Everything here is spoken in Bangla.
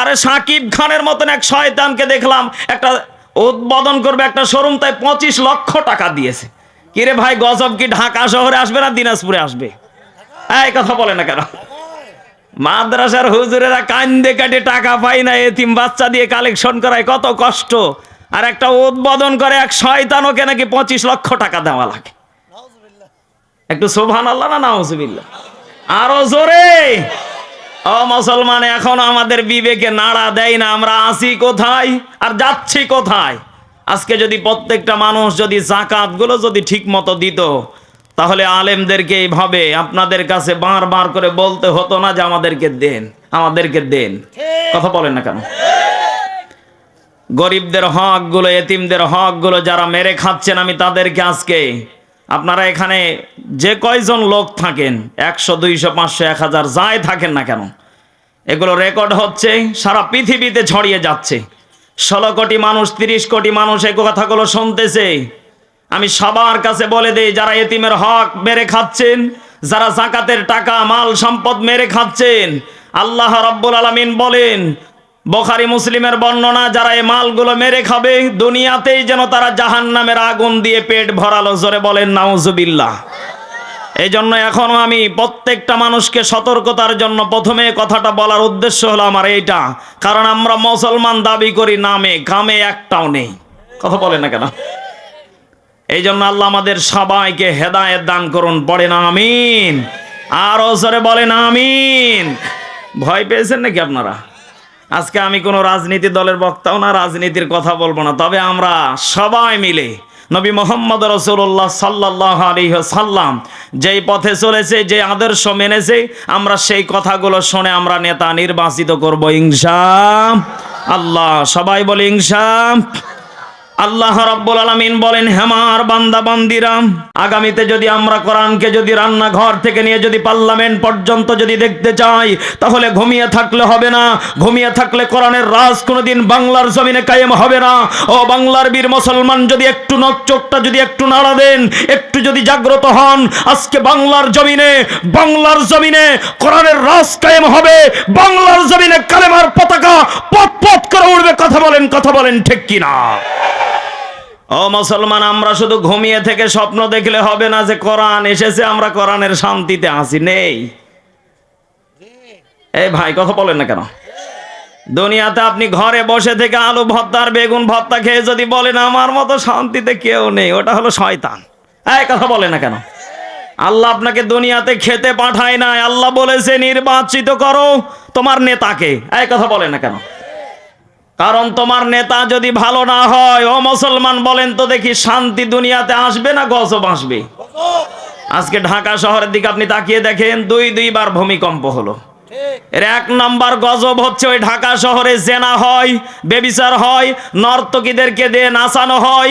আরে সাকিব খানের মতন এক শয়তানকে দেখলাম, একটা উদ্বোধন করবে একটা শোরুম তাই পঁচিশ লক্ষ টাকা দিয়েছে। কিরে ভাই, গজব কি ঢাকা শহরে আসবে না দিনাজপুরে আসবে? এই কথা বলে না কেন? মাদ্রাসার হুজুরেরা কান্দে কাটে টাকা পায় না, এতিম বাচ্চা দিয়ে কালেকশন করায় কত কষ্ট। আর একটা উদ্বোধন করে এক শয়তান ওকে নাকি পঁচিশ লক্ষ টাকা দেওয়া লাগে। একটু সোভান আল্লাহ না নাউজুবিল্লাহ? আরও জোরে! ও মুসলমান, এখন আমাদের বিবেকে নাড়া দেয় না, আমরা আসি কোথায় আর যাচ্ছি কোথায়? আজকে যদি প্রত্যেকটা মানুষ যদি জাকাতগুলো যদি ঠিক মতো দিত, তাহলে আলেমদেরকে এইভাবে আপনাদের কাছে বারবার করে বলতে হতো না যে আমাদেরকে দেন আমাদেরকে দেন। কথা বলেন না কেন? গরিবদের হকগুলো এতিমদের হকগুলো যারা মেরে খাচ্ছেন, আমি তাদেরকে আজকে আপনারা এখানে যে কয়জন লোক থাকেন, একশো, দুইশো, পাঁচশো, এক হাজার যাই থাকেন না কেন? এগুলো রেকর্ড হচ্ছে, সারা পৃথিবীতে ছড়িয়ে যাচ্ছে। ষোলো কোটি মানুষ, তিরিশ কোটি মানুষ এই কথাগুলো শুনতেছে। আমি সবার কাছে বলে দেই, যারা এতিমের হক মেরে খাচ্ছেন, যারা জাকাতের টাকা, মাল, সম্পদ মেরে খাচ্ছেন, আল্লাহ রব্বুল আলমিন বলেন বখারি মুসলিমের বর্ণনা, যারা এই মালগুলো মেরে খাবে, দুনিয়াতেই যেন তারা জাহান নামের আগুন দিয়ে পেট ভরালো। জোরে বলেন, নাউজুবিল্লাহ। এই জন্য এখনও আমি প্রত্যেকটা মানুষকে সতর্কতার জন্য প্রথমে কথাটা বলার উদ্দেশ্য হলো আমার এইটা। কারণ আমরা মুসলমান দাবি করি, নামে কামে একটাও নেই। কথা বলে না কেন? এই জন্য আল্লাহ আমাদের সবাইকে হেদায়েত দান করুন, পড়েন, আমিন। আর ওসরে বলেন, আমিন। ভয় পেয়েছেন নাকি আপনারা? আজকে আমি কোনো রাজনীতি দলের বক্তাও না, রাজনীতির কথা বলব না। তবে আমরা সবাই মিলে নবী মোহাম্মদ রসুল্লাহ সাল্লাহ আলী সাল্লাম যেই পথে চলেছে, যে আদর্শ মেনেছে, আমরা সেই কথাগুলো শুনে আমরা নেতা নির্বাচিত করব ইংসাম আল্লাহ। সবাই বলে ইংসা আল্লাহ রাব্বুল আলামিন বলেন হেমার বান্দা বান্দিরাম আগামীতে যদি আমরা কোরআনকে যদি রান্নাঘর থেকে নিয়ে যদি পার্লামেন্ট পর্যন্ত যদি দেখতে চাই, তাহলে ঘুমিয়ে থাকলে হবে না। ঘুমিয়ে থাকলে কোরআনের রাজ কোনোদিন বাংলার জমিনে কায়েম হবে না। ও বাংলার বীর মুসলমান, যদি একটু নখ চোখটা যদি একটু নাড়া দেন, একটু যদি জাগ্রত হন, আজকে বাংলার জমিনে বাংলার জমিনে কোরআনের রাজ কায়েম হবে। বাংলার জমিনে কালেমার পতাকা পথ পথ করে উঠবে কথা বলেন কথা বলেন ঠিক কিনা? ও মুসলমান, আমরা শুধু ঘুমিয়ে থেকে স্বপ্ন দেখলে হবে না যে কোরআন এসেছে, আমরা কোরআনের শান্তিতে আসি নেই। এই ভাই, কথা বলেন না কেন? দুনিয়াতে আপনি ঘরে বসে থেকে আলু ভর্তা আর বেগুন ভর্তা খেয়ে যদি বলেন আমার মতো শান্তিতে কেউ নেই, ওটা হলো শয়তান। এই কথা বলে না কেন? আল্লাহ আপনাকে দুনিয়াতে খেতে পাঠায় না আল্লাহ বলেছে, নির্বাচিত করো তোমার নেতাকে। এই কথা বলে না কেন? কারণ তোমার নেতা যদি ভালো না হয়, ও মুসলমান বলেন তো দেখি শান্তি দুনিয়াতে আসবে না গজব আসবে? আজকে ঢাকা শহরের দিকে আপনি তাকিয়ে দেখেন, দুই দুইবার ভূমিকম্প হলো। এর এক নাম্বার গজব হচ্ছে ওই ঢাকা শহরে জেনা হয়, বেবিচার হয়, নর্তকীদেরকে দিয়ে নাচানো হয়।